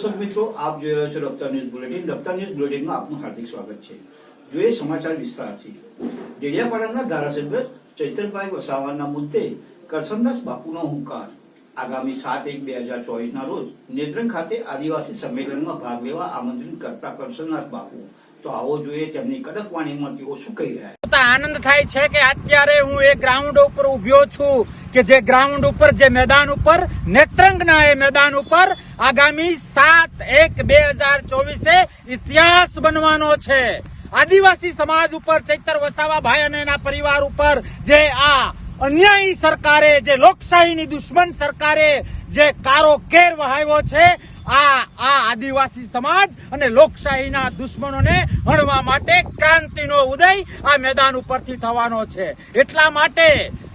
દર્શક મિત્રો, આપ જોઈ રહ્યા છો Raftaar news bulletin. Raftaar news બુલેટિનમાં આપનું હાર્દિક સ્વાગત છે. જોઈએ સમાચાર વિસ્તારથી ડેડિયાપાડાના ધારાસભ્ય ચૈતરભાઈ વસાવાના મુદ્દે કરસનદાસ બાપુનો હુંકાર. આગામી સાત એક બે હજાર ચોવીસના રોજ નેત્રંગ ખાતે આદિવાસી સંમેલનમાં ભાગ લેવા આમંત્રિત કરતા કરસનદાસ બાપુ તો આવો જોઈએ, તેમની કડક વાણીમાં તેઓ શું કહી રહ્યા આનંદ થાય છે કે અત્યારે હું એ ગ્રાઉન્ડ ઉપર ઉભ્યો છું કે જે ગ્રાઉન્ડ ઉપર, જે મેદાન ઉપર, નેત્રંગના એ મેદાન ઉપર આગામી સાત એક બે હજાર ચોવીસે ઇતિહાસ બનવાનો છે. આદિવાસી સમાજ ઉપર, ચૈતર વસાવા ભાઈ અને એના પરિવાર ઉપર જે આ અન્યાયી સરકારે, જે લોકશાહીની દુશ્મન સરકારે જે કારો કેર વહાવ્યો છે આ આ આદિવાસી સમાજ અને લોકશાહીના દુશ્મનોને હણવા માટે ક્રાંતિનો ઉદય આ મેદાન ઉપરથી થવાનો છે. એટલા માટે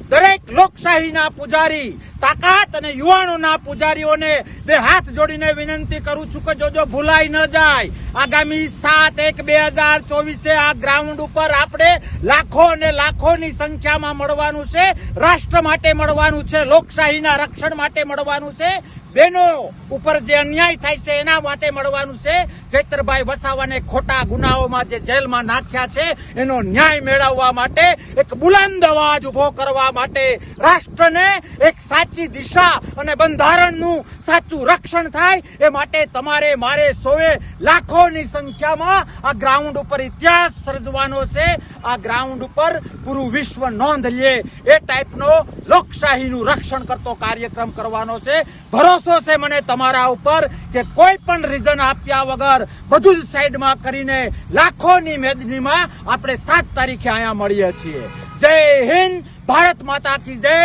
દરેક લોકશાહીના પૂજારી, તાકાત અને યુવાનોના પૂજારીઓને બે હાથ જોડીને વિનંતી કરું છું કે જોજો ભૂલાઈ ન જાય, આગામી સાત એક બે હજાર ચોવીસે આ ગ્રાઉન્ડ ઉપર આપણે લાખો અને લાખોની સંખ્યામાં મળવાનું છે, રાષ્ટ્ર માટે મળવાનું છે, લોકશાહીના રક્ષણ માટે મળવાનું છે બહેનો, ઉપર જે અન્યાય થાય છે એના માટે મળવાનું છે. ચૈત્રભાઈ વસાવાને ખોટા ગુનાઓમાં જે જેલમાં નાખ્યા છે, એનો ન્યાય મેળવવા માટે એક બુલંદ અવાજ ઊભો કરવા માટે રાષ્ટ્રને એક સાચી દિશા અને બંધારણનું સાચું રક્ષણ થાય, એ માટે તમારે મારે સોએ લાખોની સંખ્યામાં આ ગ્રાઉન્ડ ઉપર ઇતિહાસ સર્જવાનો છે. આ ગ્રાઉન્ડ ઉપર પૂરું વિશ્વ નોંધ લે. એ ટાઈપનો લોકશાહીનું રક્ષણ કરતો કાર્યક્રમ કરવાનો છે. ભરોસો છે મને તમારા ઉપર કે કોઈ પણ રીઝન આપ્યા વગર બધું જ સાઈડમાં કરીને લાખોની મેદનીમાં આપણે સાત તારીખે અહીંયા મળીએ છીએ. જય હિન્દ, ભારત માતા કી જય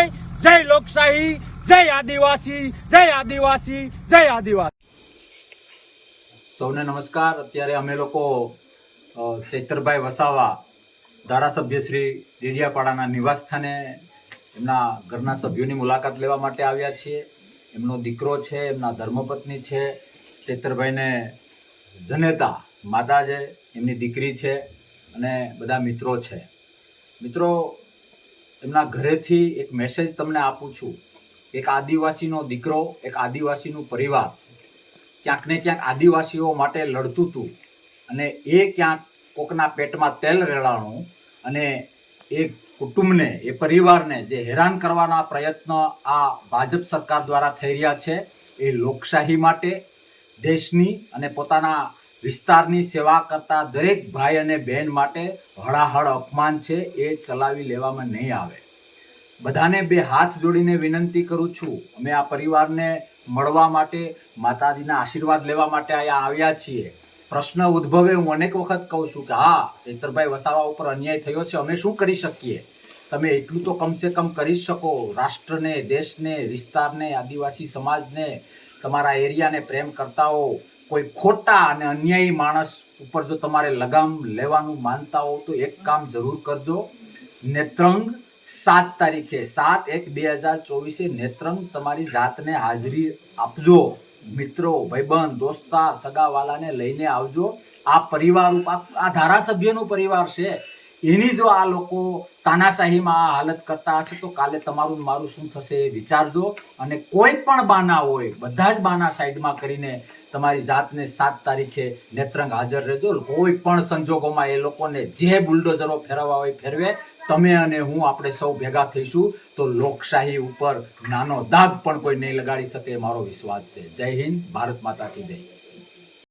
જય લોકશાહી, જય આદિવાસી જય આદિવાસી જય આદિવાસી. સૌને નમસ્કાર. અત્યારે અમે લોકો ચૈતરભાઈ વસાવા, ધારાસભ્ય શ્રી ડેડિયાપાડાના નિવાસસ્થાને એમના ઘરના સભ્યોની મુલાકાત લેવા માટે આવ્યા છીએ. એમનો દીકરો છે, એમના ધર્મપત્ની છે, ચેતરભાઈને જનેતા માતા છે, એમની દીકરી છે અને બધા મિત્રો છે. મિત્રો, એમના ઘરેથી એક મેસેજ તમને આપું છું. એક આદિવાસીનો દીકરો, એક આદિવાસીનું પરિવાર ક્યાંક ને ક્યાંક આદિવાસીઓ માટે લડતું હતું અને એ ક્યાંક કોકના પેટમાં તેલ રેડાણું અને એ કુટુંબને, એ પરિવારને જે હેરાન કરવાના પ્રયત્નો આ ભાજપ સરકાર દ્વારા થઈ રહ્યા છે, એ લોકશાહી માટે, દેશની અને પોતાના વિસ્તારની સેવા કરતા દરેક ભાઈ અને બહેન માટે હળાહળ અપમાન છે, એ ચલાવી લેવામાં નહીં આવે. બધાને બે હાથ જોડીને વિનંતી કરું છું, અમે આ પરિવારને મળવા માટે માતાજીના આશીર્વાદ લેવા માટે અહીંયા આવ્યા છીએ. પ્રશ્ન ઉદ્ભવે હું અનેક વખત કહું છું કે હા ચૈતરભાઈ વસાવા ઉપર અન્યાય થયો છે, અમે શું કરી શકીએ? તમે એટલું તો કમસે કમ કરી શકો. રાષ્ટ્રને, દેશને, વિસ્તારને, આદિવાસી સમાજને, તમારા એરિયાને પ્રેમ કરતા હો કોઈ ખોટા અને અન્યાયી માણસ ઉપર જો તમારે લગામ લેવાનું માનતા હો તો એક કામ જરૂર કરજો. નેત્રંગ સાત તારીખે, સાત એક બે હજાર ચોવીસે નેત્રંગ તમારી જાતને હાજરી આપજો. મિત્રો, ભાઈબંધ, દોસ્તાર, સગાવાલાને લઈને આવજો. આ પરિવાર આ ધારાસભ્યનો પરિવાર છે. એની જો આ લોકો તાનાશાહીમાં આ હાલત કરતા હશે, તો કાલે તમારું મારું શું થશે એ વિચારજો. અને કોઈ પણ બાના હોય, બધા જ બાના સાઈડમાં કરીને તમારી જાતને સાત તારીખે નેત્રંગ હાજર રહેજો. કોઈ પણ સંજોગોમાં એ લોકોને જે બુલડોઝરો ફેરવવા હોય ફેરવે. તમે અને હું આપણે સૌ ભેગા થઈશું તો લોકશાહી ઉપર નાનો દાગ પણ કોઈ નહીં લગાડી શકે મારો વિશ્વાસ છે. જય હિન્દ, ભારત માતા કી જય.